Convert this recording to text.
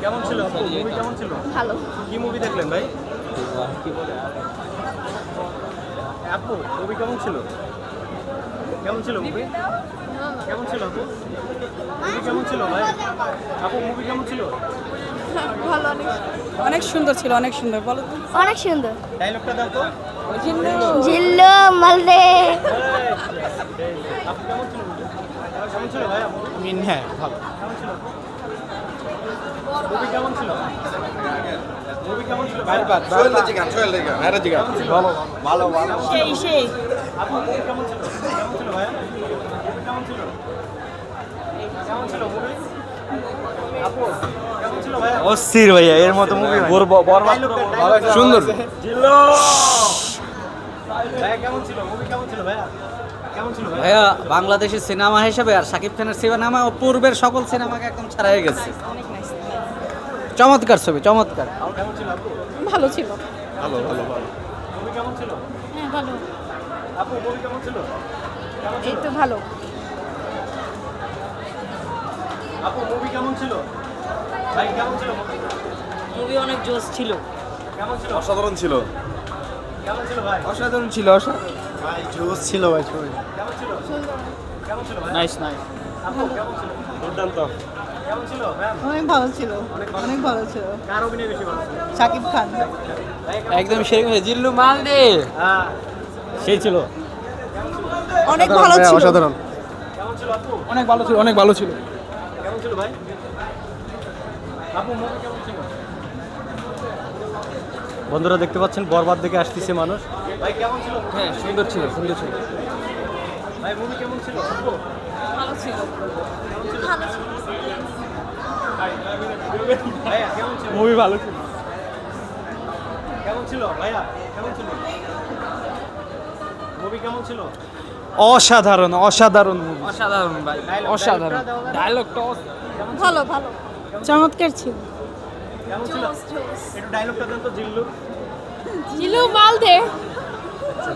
কেমন ছিল? আপু মুভি কেমন ছিল? ভালো। কি মুভি দেখলেন ভাই? আপু মুভি কেমন ছিল? কেমন ছিল মুভি কেমন ছিল আপু? মুভি কেমন ছিল ভাই? আপু মুভি কেমন ছিল? ভালো অনেক অনেক সুন্দর ছিল অনেক সুন্দর। বলো অনেক সুন্দর। ডায়লগটা দাও তো। জিল্লু মালদে। আপু কেমন ছিল কেমন ছিল ভাই মিন হ্যাঁ ভালো। কেমন ছিল হ্যাঁ অস্থির ভাইয়া এর মতো মুভি সুন্দর কেমন ছিল মুভি কেমন ছিল ভাইয়া ভাইয়া বাংলাদেশের সিনেমা হিসেবে আর শাকিব খানের সিনেমা ও পূর্বের সকল সিনেমাকে একদম ছাড়াই গেছে। চমৎকার ছবি চমৎকার। কেমন ছিল আপু? ভালো ছিল। ভালো ভালো ভালো। কেমন ছিল? হ্যাঁ ভালো। আপু মুভি কেমন ছিল? এই তো ভালো। আপু মুভি কেমন ছিল? ভাই কেমন ছিল মুভি অনেক জোস ছিল। কেমন ছিল? অসাধারণ ছিল। কেমন ছিল ভাই? অসাধারণ ছিল অসাধারণ। ভাই জোস ছিল ভাই ছবি। কেমন ছিল কেমন ছিল নাইস নাইস আপু কেমন ছিল? দুর্দান্ত। কেমন ছিল ম্যাম? অনেক ভালো ছিল অনেক ভালো ছিল। কার অভিনয় বেশি ভালো ছিল? শাকিব খান। একদম সেরকম জিল্লু মাল দে হ্যাঁ। সেই ছিল। অনেক ভালো ছিল। অসাধারণ। কেমন ছিল আপু? অনেক ভালো ছিল অনেক ভালো ছিল। কেমন ছিল ভাই? আপু কেমন ছিল? বন্ধুরা দেখতে পাচ্ছেন বরবাদ দেখে আসতেছে মানুষ। ভাই কেমন ছিল হ্যাঁ সুন্দর ছিল সুন্দর ছিল ভাই মুভি কেমন ছিল ভালো ছিল ভাইয়া কেমন ছিল মুভি ভালো ছিল কেমন ছিল ভাইয়া কেমন ছিল মুভি কেমন ছিল অসাধারণ অসাধারণ মুভি অসাধারণ ভাই অসাধারণ। ডায়লগটা ভালো ভালো চমৎকার ছিল কেমন ছিল একটু ডায়লগটা দেন তো জিল্লু জিল্লু মাল দে আচ্ছা